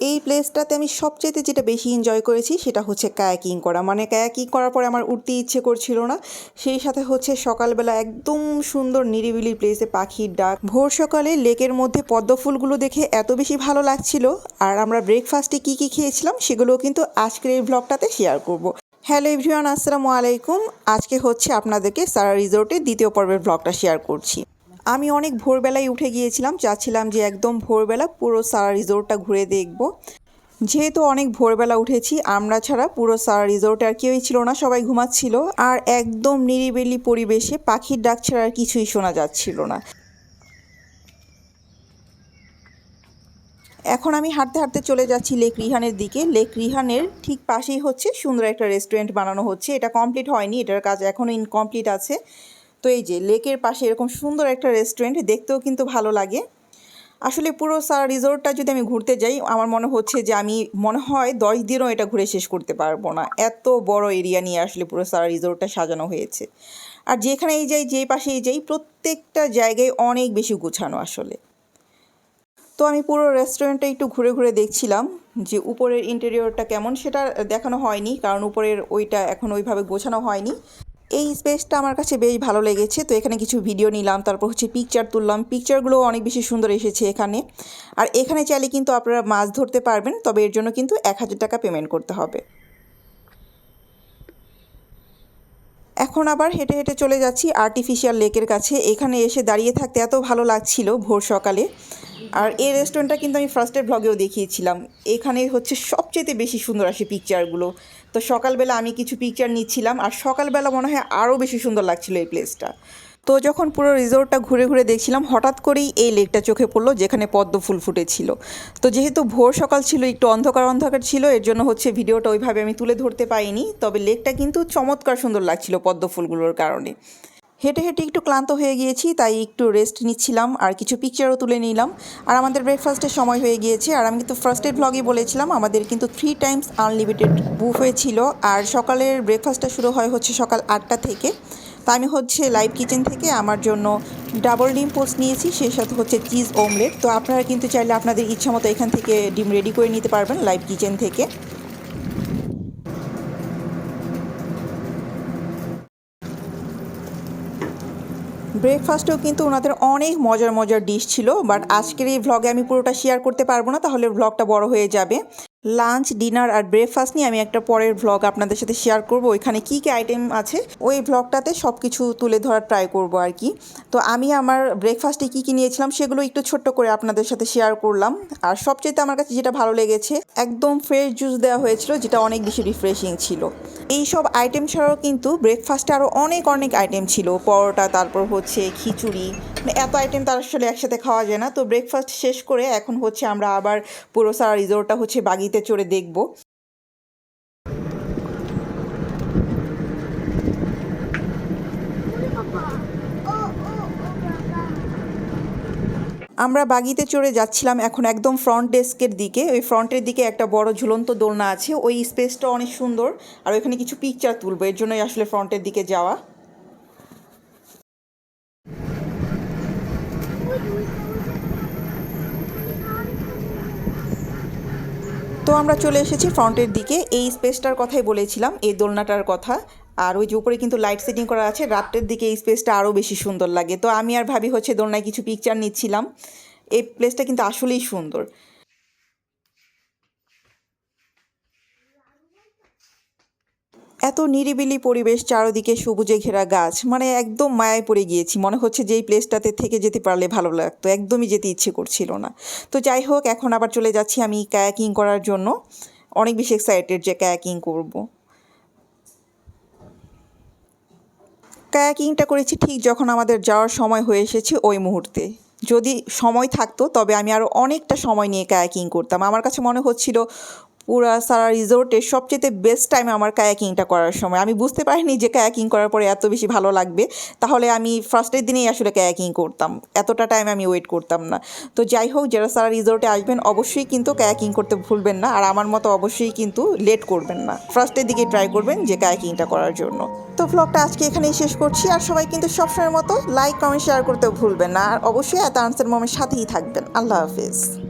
এই প্লেসটাতে আমি সবচেয়ে যেটা বেশি এনজয় করেছি সেটা হচ্ছে কায়াকিং করা। মানে কায়াকিং করার পরে আমার উঠতে ইচ্ছে করছিল না। সেই সাথে হচ্ছে সকালবেলা একদম সুন্দর নিরিবিলি প্লেসে পাখির ডাক। ভোর সকালে লেকের মধ্যে পদ্ম ফুলগুলো দেখে এত বেশি ভালো লাগছিল। আর আমরা ব্রেকফাস্টে কী কী খেয়েছিলাম সেগুলোও কিন্তু আজকের এই ব্লগটাতে শেয়ার করব। হ্যালো এভরিওয়ান আসসালামু আলাইকুম। আজকে হচ্ছে আপনাদেরকে সারা রিসোর্টের দ্বিতীয় পর্বের ব্লগটা শেয়ার করছি। আমি অনেক ভোরবেলায় উঠে গিয়েছিলাম, চাচ্ছিলাম যে একদম ভোরবেলা পুরো সারা রিসোর্টটা ঘুরে দেখব। যেহেতু অনেক ভোরবেলা উঠেছি, আমরা ছাড়া পুরো সারা রিসোর্টে আর কেউই ছিল না, সবাই ঘুমাচ্ছিল। আর একদম নিরিবিলি পরিবেশে পাখির ডাক ছাড়া আর কিছুই শোনা যাচ্ছিল না। এখন আমি হাঁটতে হাঁটতে চলে যাচ্ছি লেক রিহানের দিকে। লেক রিহানের ঠিক পাশেই হচ্ছে সুন্দর একটা রেস্টুরেন্ট বানানো হচ্ছে। এটা কমপ্লিট হয়নি, এটার কাজ এখনও ইনকমপ্লিট আছে। তো এই যে লেকের পাশে এরকম সুন্দর একটা রেস্টুরেন্ট দেখতেও কিন্তু ভালো লাগে। আসলে পুরো সারা রিসোর্টটা যদি আমি ঘুরতে যাই, আমার মনে হচ্ছে যে আমি, মনে হয় দশ দিনও এটা ঘুরে শেষ করতে পারব না। এত বড় এরিয়া নিয়ে আসলে পুরো সারা রিসোর্টটা সাজানো হয়েছে। আর যেখানেই যাই যে পাশেই যাই, প্রত্যেকটা জায়গায় অনেক বেশি গুছানো আসলে। তো আমি পুরো রেস্টুরেন্টটা একটু ঘুরে ঘুরে দেখছিলাম যে উপরের ইন্টেরিয়রটা কেমন সেটা দেখানো হয়নি, কারণ উপরের ওইটা এখন ওইভাবে গোছানো হয়নি। এই স্পেসটা আমার কাছে বেশ ভালো লেগেছে। তো এখানে কিছু ভিডিও নিলাম, তারপর হচ্ছে পিকচার তুললাম। পিকচারগুলো অনেক বেশি সুন্দর এসেছে এখানে। আর এখানে চাইলে কিন্তু আপনারা মাছ ধরতে পারবেন, তবে এর জন্য কিন্তু এক হাজার টাকা পেমেন্ট করতে হবে। এখন আবার হেঁটে হেঁটে চলে যাচ্ছি আর্টিফিশিয়াল লেকের কাছে। এখানে এসে দাঁড়িয়ে থাকতে এত ভালো লাগছিল ভোর সকালে। আর এই রেস্টুরেন্টটা কিন্তু আমি ফার্স্টের ভ্লগেও দেখিয়েছিলাম। এখানে হচ্ছে সবচেয়ে বেশি সুন্দর আসে পিকচারগুলো তো সকালবেলা আমি কিছু পিকচার নিচ্ছিলাম, আর সকালবেলা মনে হয় আরও বেশি সুন্দর লাগছিল এই প্লেসটা তো যখন পুরো রিসোর্টটা ঘুরে ঘুরে দেখছিলাম, হঠাৎ করেই এই লেকটা চোখে পড়ল, যেখানে পদ্ম ফুল ফুটেছিল। তো যেহেতু ভোর সকাল ছিল, একটু অন্ধকার অন্ধকার ছিল, এর জন্য হচ্ছে ভিডিওটা ওইভাবে আমি তুলে ধরতে পাইনি তবে লেকটা কিন্তু চমৎকার সুন্দর লাগছিল পদ্ম ফুলগুলোর কারণে। হেঁটে হেঁটে একটু ক্লান্ত হয়ে গিয়েছি, তাই একটু রেস্ট নিচ্ছিলাম আর কিছু পিকচারও তুলে নিলাম। আর আমাদের ব্রেকফাস্টের সময় হয়ে গিয়েছে। আর আমি কিন্তু ফার্স্টের ব্লগে বলেছিলাম, আমাদের কিন্তু থ্রি টাইমস আনলিমিটেড বুফ হয়েছিল আর সকালের ব্রেকফাস্টটা শুরু হয় হচ্ছে সকাল আটটা থেকে। তা আমি হচ্ছে লাইভ কিচেন থেকে আমার জন্য ডাবল ডিম পোস্ট নিয়েছি, সেই সাথে হচ্ছে চিজ ওমলেট তো আপনারা কিন্তু চাইলে আপনাদের ইচ্ছা মতো এখান থেকে ডিম রেডি করে নিতে পারবেন লাইভ কিচেন থেকে। ব্রেকফাস্টেও কিন্তু ওনাদের অনেক মজার মজার ডিশ ছিল বাট আজকের এই ভ্লগে আমি পুরোটা শেয়ার করতে পারব না, তাহলে ভ্লগটা বড় হয়ে যাবে। লাঞ্চ, ডিনার আর ব্রেকফাস্ট নিয়ে আমি একটা পরের ভ্লগ আপনাদের সাথে শেয়ার করব। ওইখানে কী কী আইটেম আছে, ওই ভ্লগটাতে সব কিছু তুলে ধরার ট্রাই করব আর কি। তো আমি আমার ব্রেকফাস্টে কী কী নিয়েছিলাম সেগুলো একটু ছোট্ট করে আপনাদের সাথে শেয়ার করলাম। আর সবচেয়ে আমার কাছে যেটা ভালো লেগেছে, একদম ফ্রেশ জুস দেওয়া হয়েছিল, যেটা অনেক বেশি রিফ্রেশিং ছিল। এই সব আইটেম ছাড়াও কিন্তু ব্রেকফাস্টে আরও অনেক অনেক আইটেম ছিল। পরোটা, তারপর হচ্ছে খিচুড়ি এত আইটেম তার আসলে একসাথে খাওয়া যায় না। তো ব্রেকফাস্ট শেষ করে এখন হচ্ছে আমরা আবার পুরো সারা রিজোর্টটা হচ্ছে বাগিতে চড়ে দেখব। আমরা বাগিতে চড়ে যাচ্ছিলাম এখন একদম ফ্রন্ট ডেস্কের দিকে। ওই ফ্রন্টের দিকে একটা বড় ঝুলন্ত দোলনা আছে। ওই স্পেসটা অনেক সুন্দর। আর ওইখানে কিছু পিকচার তুলবো। এর জন্যই আসলে ফ্রন্টের দিকে যাওয়া। তো আমরা চলে এসেছি ফ্রন্টের দিকে। এই স্পেসটার কথাই বলেছিলাম, এই দোলনাটার কথা। আর ওই যে উপরে কিন্তু লাইট সেটিং করা আছে রাত্রের দিকে এই স্পেসটা আরও বেশি সুন্দর লাগে। তো আমি আর ভাবি হচ্ছে দোলনায় কিছু পিকচার নিচ্ছিলাম। এই প্লেসটা কিন্তু আসলেই সুন্দর। এত নিরিবিলি পরিবেশ, চারদিকে সবুজে ঘেরা গাছ মানে একদম মায়ায় পড়ে গিয়েছি। মনে হচ্ছে যে এই প্লেসটাতে থেকে যেতে পারলে ভালো লাগতো, একদমই যেতে ইচ্ছে করছিল না। তো যাই হোক, এখন আবার চলে যাচ্ছি আমি কায়াকিং করার জন্য। অনেক বেশি এক্সাইটেড যে কায়াকিং করব। কায়াকিংটা করেছি ঠিক যখন আমাদের যাওয়ার সময় হয়ে এসেছে ওই মুহূর্তে। যদি সময় থাকতো, তবে আমি আরও অনেকটা সময় নিয়ে কায়াকিং করতাম। আমার কাছে মনে হচ্ছিল পুরা সারা রিসোর্টের সবচেয়ে বেস্ট টাইম আমার কায়াকিংটা করার সময়। আমি বুঝতে পারিনি যে কায়াকিং করার পরে এত বেশি ভালো লাগবে। তাহলে আমি ফার্স্টের দিনেই আসলে কায়াকিং করতাম। এতটা টাইম আমি ওয়েট করতাম না। তো যাই হোক, যারা সারা রিসোর্টে আসবেন, অবশ্যই কিন্তু কায়াকিং করতে ভুলবেন না। আর আমার মতো অবশ্যই কিন্তু লেট করবেন না। ফার্স্টের দিকে ট্রাই করবেন যে কায়াকিংটা করার জন্য। তো ভ্লগটা আজকে এখানেই শেষ করছি। আর সবাই কিন্তু সবসময়ের মতো লাইক কমেন্ট শেয়ার করতে ভুলবেন না। আর অবশ্যই এত আনসার মোমের সাথেই থাকবেন। আল্লাহ হাফিজ।